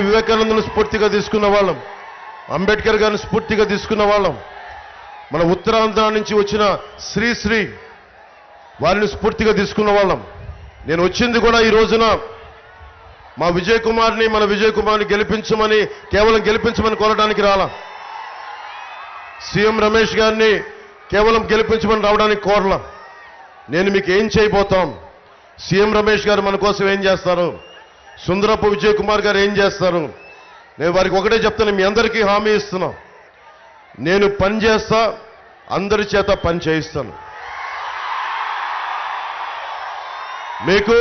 వివేకానందను స్ఫూర్తిగా తీసుకున్న వాళ్ళం. అంబేద్కర్ గారిని స్ఫూర్తిగా తీసుకున్న వాళ్ళం. మన ఉత్తరాంధ్ర నుంచి వచ్చిన శ్రీశ్రీ వారిని స్ఫూర్తిగా తీసుకున్న వాళ్ళం. నేను వచ్చింది కూడా ఈ రోజున మా విజయ్ కుమార్ని మన విజయ్ కుమార్ని గెలిపించమని కేవలం గెలిపించమని కోరడానికి రాలా. సీఎం రమేష్ గారిని కేవలం గెలిపించమని రావడానికి కోరలా. నేను మీకు ఏం చేయబోతాం? సీఎం రమేష్ గారు మన కోసం ఏం చేస్తారు? సుందరపు విజయ్ కుమార్ గారు ఏం చేస్తారు? నేను వారికి ఒకటే చెప్తాను మీ అందరికీ హామీ ఇస్తున్నా. నేను పని చేస్తా అందరి చేత పని చేయిస్తాను. మీకు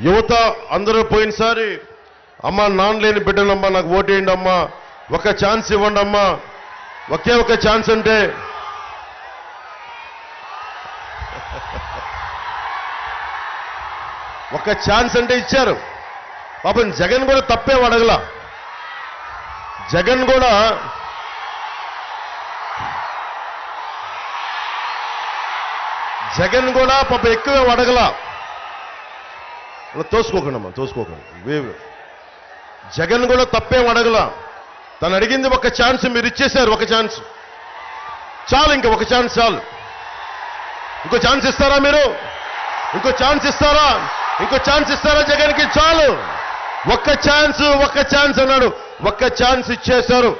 యువత అందరూ పోయినసారి అమ్మ నాన్న లేని బిడ్డలమ్మా నాకు ఓటేయండి అమ్మా ఒక ఛాన్స్ ఇవ్వండి అమ్మా ఒకే ఒక ఛాన్స్ అంటే ఒక ఛాన్స్ అంటే ఇచ్చారు. పాపం జగన్ కూడా తప్పే అడగల జగన్ కూడా జగన్ కూడా పాప ఎక్కువే అడగల అలా తోసుకోకండి అమ్మా తోసుకోకండి. వే- జగన్ కూడా తప్పేం అడగల తను అడిగింది ఒక ఛాన్స్ మీరు ఇచ్చేశారు ఒక ఛాన్స్. చాలు ఇంకా ఒక ఛాన్స్ చాలు. ఇంకో ఛాన్స్ ఇస్తారా మీరు? ఇంకో ఛాన్స్ ఇస్తారా? ఇంకో ఛాన్స్ ఇస్తారా జగన్కి? చాలు. ఒక్క ఛాన్స్ ఒక్క ఛాన్స్ అన్నాడు. ఒక్క ఛాన్స్ ఇచ్చేశారు.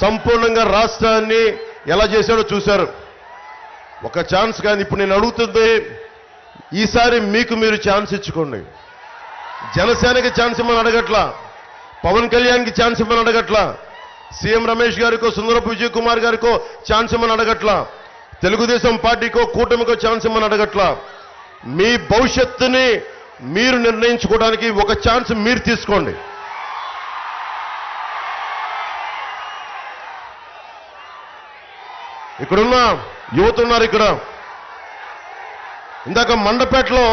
సంపూర్ణంగా రాష్ట్రాన్ని ఎలా చేశాడో చూశారు. ఒక ఛాన్స్ కానీ ఇప్పుడు నేను అడుగుతుంది ఈసారి మీకు మీరు ఛాన్స్ ఇచ్చుకోండి. జనసేనకి ఛాన్స్ ఇమ్మని అడగట్లా? పవన్ కళ్యాణ్కి ఛాన్స్ ఇమ్మని అడగట్లా? సీఎం రమేష్ గారికో సుందరపు విజయ్ కుమార్ గారికో ఛాన్స్ ఇమ్మని అడగట్లా? తెలుగుదేశం పార్టీకో కూటమికో ఛాన్స్ ఇమ్మని అడగట్లా? మీ భవిష్యత్తుని మీరు నిర్ణయించుకోవడానికి ఒక ఛాన్స్ మీరు తీసుకోండి. ఇక్కడున్న యువత ఉన్నారు ఇక్కడ. ఇందాక మండపేటలో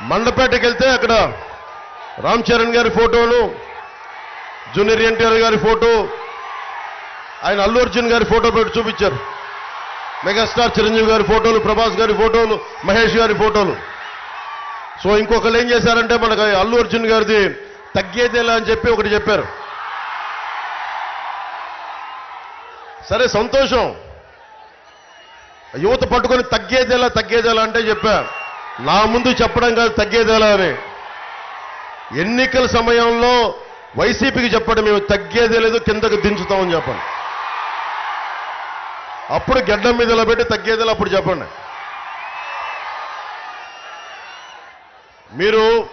మండపేటకి వెళ్తే అక్కడ రామ్ చరణ్ గారి ఫోటోలు జూనియర్ ఎన్టీఆర్ గారి ఫోటో ఆయన అల్లు అర్జున్ గారి ఫోటో పెట్టి చూపించారు. మెగాస్టార్ చిరంజీవి గారి ఫోటోలు ప్రభాస్ గారి ఫోటోలు మహేష్ గారి ఫోటోలు. సో ఇంకొకరు ఏం చేశారంటే మనకు అల్లు అర్జున్ గారిది తగ్గేదేలా అని చెప్పి ఒకటి చెప్పారు. సరే సంతోషం. యువత పట్టుకొని తగ్గేదేలా తగ్గేదేలా అంటే చెప్పా. నా ముందు చెప్పడం కాదు తగ్గేదేలా అని. ఎన్నికల సమయంలో వైసీపీకి చెప్పడం మేము తగ్గేదే లేదు కిందకు దించుతామని చెప్పండి అప్పుడు గడ్డం మీద పెట్టి తగ్గేదిలా అప్పుడు చెప్పండి. మీరు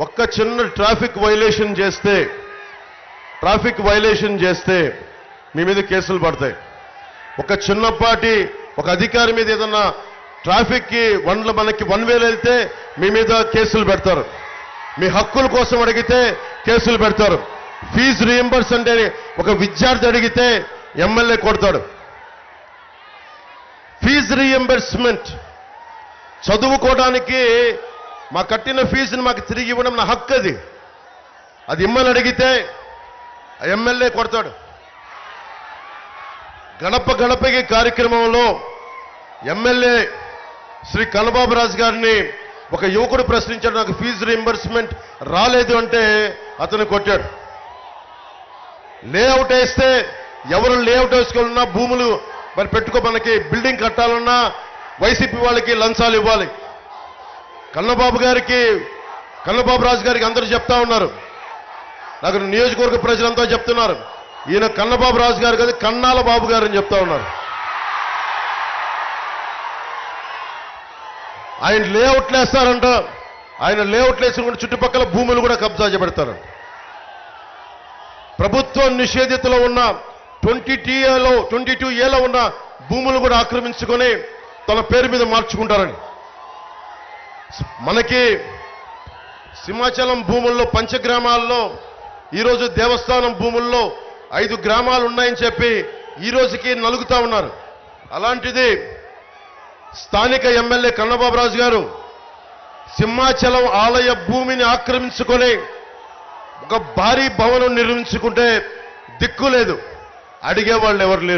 ఒక్క చిన్న ట్రాఫిక్ వైలేషన్ చేస్తే ట్రాఫిక్ వైలేషన్ చేస్తే మీ మీద కేసులు పడతాయి. ఒక చిన్నపాటి ఒక అధికారి మీద ఏదన్నా ట్రాఫిక్కి వన్లు మనకి వన్ వేలు వెళ్తే మీ మీద కేసులు పెడతారు. మీ హక్కుల కోసం అడిగితే కేసులు పెడతారు. ఫీజు రీఎంబర్స్ అంటే ఒక విద్యార్థి అడిగితే ఎమ్మెల్యే కొడతాడు. ఫీజు రీఎంబర్స్మెంట్ చదువుకోవడానికి మా కట్టిన ఫీజుని మాకు తిరిగి ఇవ్వడం నా హక్కు అది. అది ఇమ్మని అడిగితే ఎమ్మెల్యే కొడతాడు. గడప గడపకి కార్యక్రమంలో ఎమ్మెల్యే శ్రీ కన్నబాబు రాజు గారిని ఒక యువకుడు ప్రశ్నించాడు నాకు ఫీజు రీంబర్స్మెంట్ రాలేదు అంటే అతను కొట్టాడు. లేఅవుట్ వేస్తే ఎవరు లేఅవుట్ వేసుకోవాలన్నా భూములు మరి పెట్టుకో మనకి బిల్డింగ్ కట్టాలన్నా వైసీపీ వాళ్ళకి లంచాలు ఇవ్వాలి. కన్నబాబు గారికి కన్నబాబు రాజు గారికి అందరూ చెప్తా ఉన్నారు. నాకు నియోజకవర్గ ప్రజలంతా చెప్తున్నారు. ఈయన కన్నబాబు రాజు గారు కదా కన్నాల బాబు గారు అని చెప్తా ఉన్నారు. ఆయన లేఅవుట్లు వేస్తారంట. ఆయన లేఅవుట్లు వేసుకుంటే చుట్టుపక్కల భూములు కూడా కబ్జా చేపెడతారు ప్రభుత్వం నిషేధితలో ఉన్న ట్వంటీ టీఏలో ట్వంటీ టూ ఏలో ఉన్న భూములు కూడా ఆక్రమించుకొని తన పేరు మీద మార్చుకుంటారని. మనకి సింహాచలం భూముల్లో పంచగ్రామాల్లో ఈరోజు దేవస్థానం భూముల్లో ఐదు గ్రామాలు ఉన్నాయని చెప్పి ఈ రోజుకి నలుగుతా ఉన్నారు. అలాంటిది స్థానిక ఎమ్మెల్యే కన్నబాబురాజు గారు సింహాచలం ఆలయ భూమిని ఆక్రమించుకొని ఒక భారీ భవనం నిర్మించుకుంటే దిక్కు లేదు. అడిగేవాళ్ళు ఎవరు లేరు.